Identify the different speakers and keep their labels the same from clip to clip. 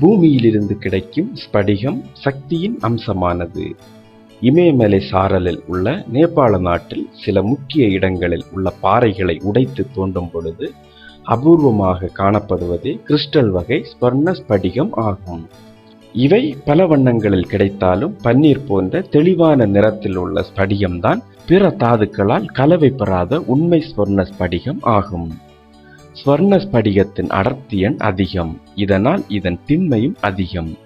Speaker 1: பூமியிலிருந்து கிடைக்கும் ஸ்படிகம் சக்தியின் அம்சமானது. இமயமலை சாரலில் உள்ள நேபாள நாட்டில் சில முக்கிய இடங்களில் உள்ள பாறைகளை உடைத்து தோண்டும் பொழுது அபூர்வமாக காணப்படுவதே கிறிஸ்டல் வகை ஸ்வர்ண ஸ்படிகம் ஆகும். இவை பல வண்ணங்களில் கிடைத்தாலும் பன்னீர் போன்ற தெளிவான நிறத்தில் உள்ள ஸ்படிகம்தான் பிற தாதுக்களால் கலவை பெறாத உண்மை ஸ்வர்ண ஸ்படிகம் ஆகும். ஸ்வர்ண ஸ்படிகத்தின் அடர்த்தியன் அதிகம். இதனால் இதன் திண்மையும் அதிகம்.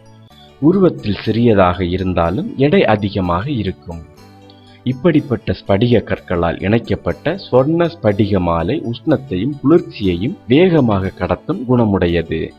Speaker 1: உருவத்தில் சிறியதாக இருந்தாலும் எடை அதிகமாக இருக்கும். இப்படிப்பட்ட ஸ்படிக கற்களால் இணைக்கப்பட்ட ஸ்வர்ண ஸ்படிக மாலை உஷ்ணத்தையும் குளிர்ச்சியையும் வேகமாக கடத்தும் குணமுடையது.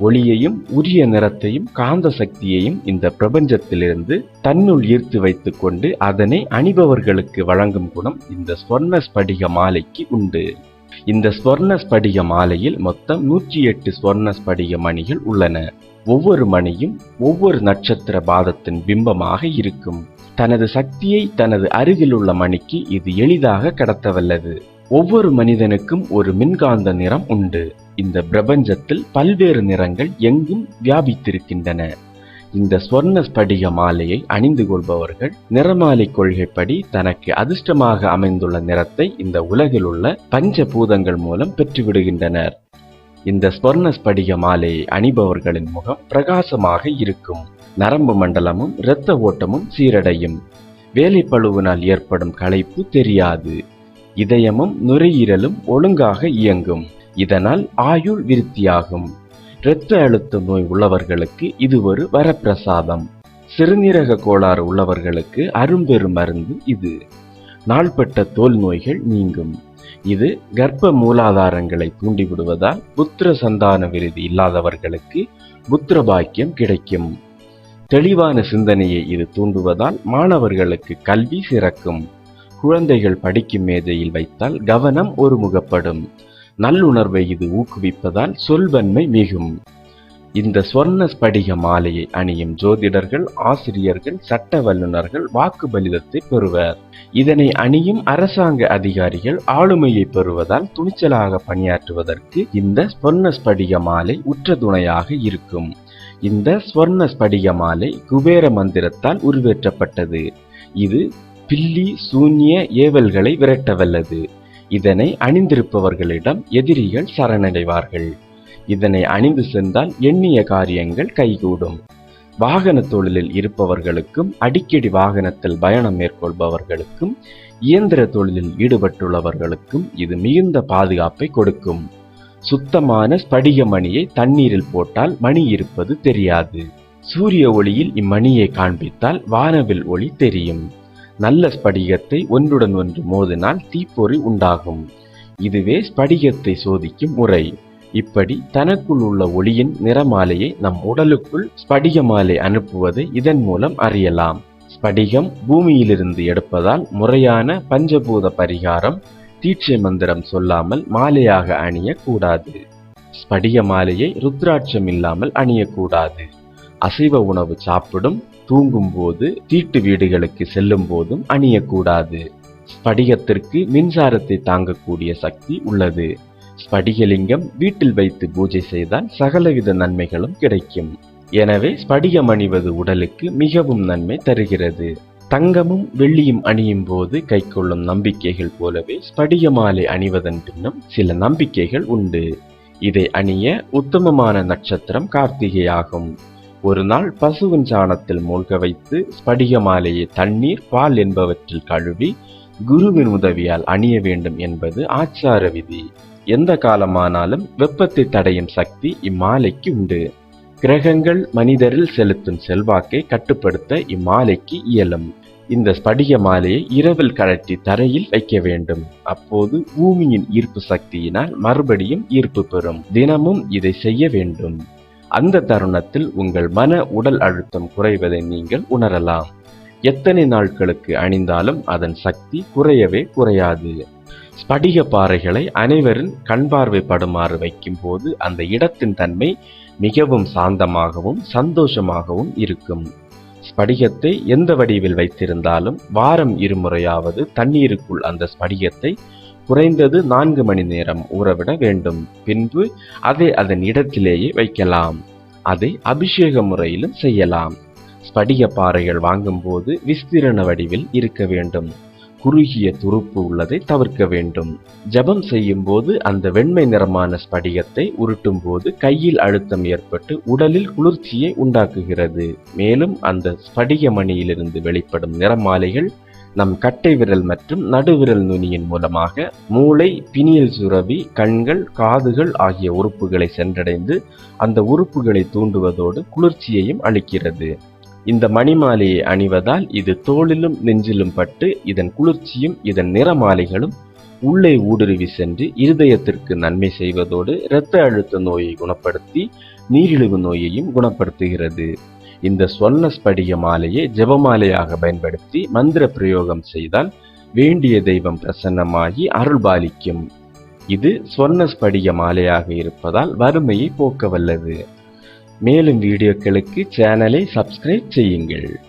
Speaker 1: ஒளியையும் உரிய நிறத்தையும் காந்த சக்தியையும் இந்த பிரபஞ்சத்திலிருந்து தன்னுள் ஈர்த்து வைத்துக் கொண்டு அதனை அணிபவர்களுக்கு வழங்கும் குணம் இந்த ஸ்வர்ண ஸ்படிக மாலைக்கு உண்டு. இந்த ஸ்வர்ண ஸ்படிக மாலையில் மொத்தம் நூற்றி எட்டு ஸ்வர்ண ஸ்படிக மணிகள் உள்ளன. ஒவ்வொரு மணியும் ஒவ்வொரு நட்சத்திர பாதத்தின் பிம்பமாக இருக்கும். தனது சக்தியை தனது அருகிலுள்ள மணிக்கு இது எளிதாக கடத்தவல்லது. ஒவ்வொரு மனிதனுக்கும் ஒரு மின்காந்த நிறம் உண்டு. இந்த பிரபஞ்சத்தில் பல்வேறு நிறங்கள் எங்கும் வியாபித்திருக்கின்றன. இந்த ஸ்வர்ண ஸ்படிக மாலையை அணிந்து கொள்பவர்கள் நிறமாலை கொள்கைப்படி தனக்கு அதிர்ஷ்டமாக அமைந்துள்ள நிறத்தை இந்த உலகில் உள்ள பஞ்ச பூதங்கள் மூலம் பெற்றுவிடுகின்றனர். இந்த ஸ்வர்ண ஸ்படிக மாலையை அணிபவர்களின் முகம் பிரகாசமாக இருக்கும். நரம்பு மண்டலமும் இரத்த ஓட்டமும் சீரடையும். வேலைப்பழுவினால் ஏற்படும் களைப்பு தெரியாது. இதயமும் நுரையீரலும் ஒழுங்காக இயங்கும். இதனால் ஆயுள் விருத்தியாகும். இரத்த அழுத்த நோய் உள்ளவர்களுக்கு இது ஒரு வரப்பிரசாதம். சிறுநீரக கோளாறு உள்ளவர்களுக்கு அரும்பெரும் மருந்து இது. நாள்பட்ட தோல் நோய்கள் நீங்கும். இது கர்ப்ப மூலாதாரங்களை தூண்டிவிடுவதால் புத்திர சந்தான விருதி இல்லாதவர்களுக்கு புத்திர பாக்கியம் கிடைக்கும். தெளிவான சிந்தனையை இது தூண்டுவதால் மாணவர்களுக்கு கல்வி சிறக்கும். குழந்தைகள் படிக்கும் மேஜையில் வைத்தால் கவனம் ஒருமுகப்படும். நல்லுணர்வை இது ஊக்குவிப்பதால் சொல்வன்மை மிகும். இந்த சொர்ண ஸ்படிக மாலையை அணியும் ஜோதிடர்கள் ஆசிரியர்கள் சட்ட வல்லுநர்கள் வாக்கு பலிதத்தை பெறுவர். இதனை அணியும் அரசாங்க அதிகாரிகள் ஆளுமையை பெறுவதால் துணிச்சலாக பணியாற்றுவதற்கு இந்த ஸ்வர்ண ஸ்படிக மாலை உற்ற துணையாக இருக்கும். இந்த ஸ்வர்ண ஸ்படிக மாலை குபேர மந்திரத்தால் உருவேற்றப்பட்டது. இது பில்லி சூன்ய ஏவல்களை விரட்டவல்லது. இதனை அணிந்திருப்பவர்களிடம் எதிரிகள் சரணடைவார்கள். இதனை அணிந்து சென்றால் எண்ணிய காரியங்கள் கைகூடும். வாகன தொழிலில் இருப்பவர்களுக்கும் அடிக்கடி வாகனத்தில் பயணம் மேற்கொள்பவர்களுக்கும் இயந்திர தொழிலில் ஈடுபட்டுள்ளவர்களுக்கும் இது மிகுந்த பாதுகாப்பை கொடுக்கும். சுத்தமான ஸ்படிக மணியை தண்ணீரில் போட்டால் மணி இருப்பது தெரியாது. சூரிய ஒளியில் இம்மணியை காண்பித்தால் வானவில் ஒளி தெரியும். நல்ல ஸ்படிகத்தை ஒன்றுடன் ஒன்று மோதினால் தீப்பொறி உண்டாகும். இதுவே ஸ்படிகத்தை சோதிக்கும் முறை. இப்படி தனக்குள் உள்ள ஒளியின் நிறமாலையை நம் உடலுக்குள் ஸ்படிக மாலை அனுப்புவதை இதன் மூலம் அறியலாம். ஸ்படிகம் பூமியிலிருந்து எடுப்பதால் முறையான பஞ்சபூத பரிகாரம் தீட்சை மந்திரம் சொல்லாமல் மாலையாக அணியக்கூடாது. ஸ்படிக மாலையை ருத்ராட்சம் இல்லாமல் அணியக்கூடாது. அசைவ உணவு சாப்பிடும் தூங்கும் போது தீட்டு வீடுகளுக்கு செல்லும் போதும் அணியக்கூடாது. ஸ்படிகத்திற்கு மின்சாரத்தை தாங்கக்கூடிய சக்தி உள்ளது. ஸ்படிகலிங்கம் வீட்டில் வைத்து பூஜை செய்தால் சகலவித நன்மைகளும் கிடைக்கும். எனவே ஸ்படிகம் அணிவது உடலுக்கு மிகவும் நன்மை தருகிறது. தங்கமும் வெள்ளியும் அணியும் போது கைக்கொள்ளும் நம்பிக்கைகள் போலவே ஸ்படிக மாலை அணிவதன் பின்னும் சில நம்பிக்கைகள் உண்டு. இதை அணிய உத்தமமான நட்சத்திரம் கார்த்திகை ஆகும். ஒரு நாள் பசுவின் சாணத்தில் மூழ்க வைத்து ஸ்படிக மாலையை தண்ணீர் பால் என்பவற்றில் கழுவி குருவின் உதவியால் அணிய வேண்டும் என்பது ஆச்சார விதி. எந்த காலமானாலும் வெப்பத்தை தடையும் சக்தி இம்மாலைக்கு உண்டு. கிரகங்கள் மனிதரில் செலுத்தும் செல்வாக்கை கட்டுப்படுத்த இம்மாலைக்கு இயலும். இந்த ஸ்படிக மாலையை இரவில் கழற்றி தரையில் வைக்க வேண்டும். அப்போது பூமியின் ஈர்ப்பு சக்தியினால் மறுபடியும் ஈர்ப்பு பெறும். தினமும் இதை செய்ய வேண்டும். அந்த தருணத்தில் உங்கள் மன உடல் அழுத்தம் குறைவதை நீங்கள் உணரலாம். எத்தனை நாட்களுக்கு அணிந்தாலும் அதன் சக்தி குறையவே குறையாது. ஸ்படிக பாறைகளை அனைவரின் கண் பார்வைப்படுமாறு வைக்கும்போது அந்த இடத்தின் தன்மை மிகவும் சாந்தமாகவும் சந்தோஷமாகவும் இருக்கும். ஸ்படிகத்தை எந்த வடிவில் வைத்திருந்தாலும் வாரம் இருமுறையாவது தண்ணீருக்குள் அந்த ஸ்படிகத்தை குறைந்தது நான்கு மணி நேரம் ஊறவிட வேண்டும். பின்பு அதை அதன் இடத்திலேயே வைக்கலாம். அதை அபிஷேக முறையிலும் செய்யலாம். ஸ்படிக பாறைகள் வாங்கும்போது விஸ்திரண வடிவில் இருக்க வேண்டும். குறுகிய துருப்பு உள்ளதை தவிர்க்க வேண்டும். ஜபம் செய்யும் போது அந்த வெண்மை நிறமான ஸ்படிகத்தை உருட்டும் போது கையில் அழுத்தம் ஏற்பட்டு உடலில் குளிர்ச்சியை உண்டாக்குகிறது. மேலும் அந்த ஸ்படிக மணியிலிருந்து வெளிப்படும் நிறமாலைகள் நம் கட்டை விரல் மற்றும் நடுவிரல் நுனியின் மூலமாக மூளை பினியல் சுரவி கண்கள் காதுகள் ஆகிய உறுப்புகளை சென்றடைந்து அந்த உறுப்புகளை தூண்டுவதோடு குளிர்ச்சியையும் அளிக்கிறது. இந்த மணிமாலையை அணிவதால் இது தோளிலும் நெஞ்சிலும் பட்டு இதன் குளிர்ச்சியும் இதன் நிறமாலைகளும் உள்ளே ஊடுருவி சென்று இருதயத்திற்கு நன்மை செய்வதோடு இரத்த அழுத்த நோயை குணப்படுத்தி நீரிழிவு நோயையும் குணப்படுத்துகிறது. இந்த சொன்ன ஸ்படிக மாலையை ஜெபமாலையாக பயன்படுத்தி மந்திர பிரயோகம் செய்தால் வேண்டிய தெய்வம் பிரசன்னமாகி அருள் பாலிக்கும். இது சொர்ண ஸ்படிக மாலையாக இருப்பதால் வறுமையை போக்க வல்லது மேலும் வீடியோக்களுக்கு சேனலை சப்ஸ்கிரைப் செய்யுங்கள்.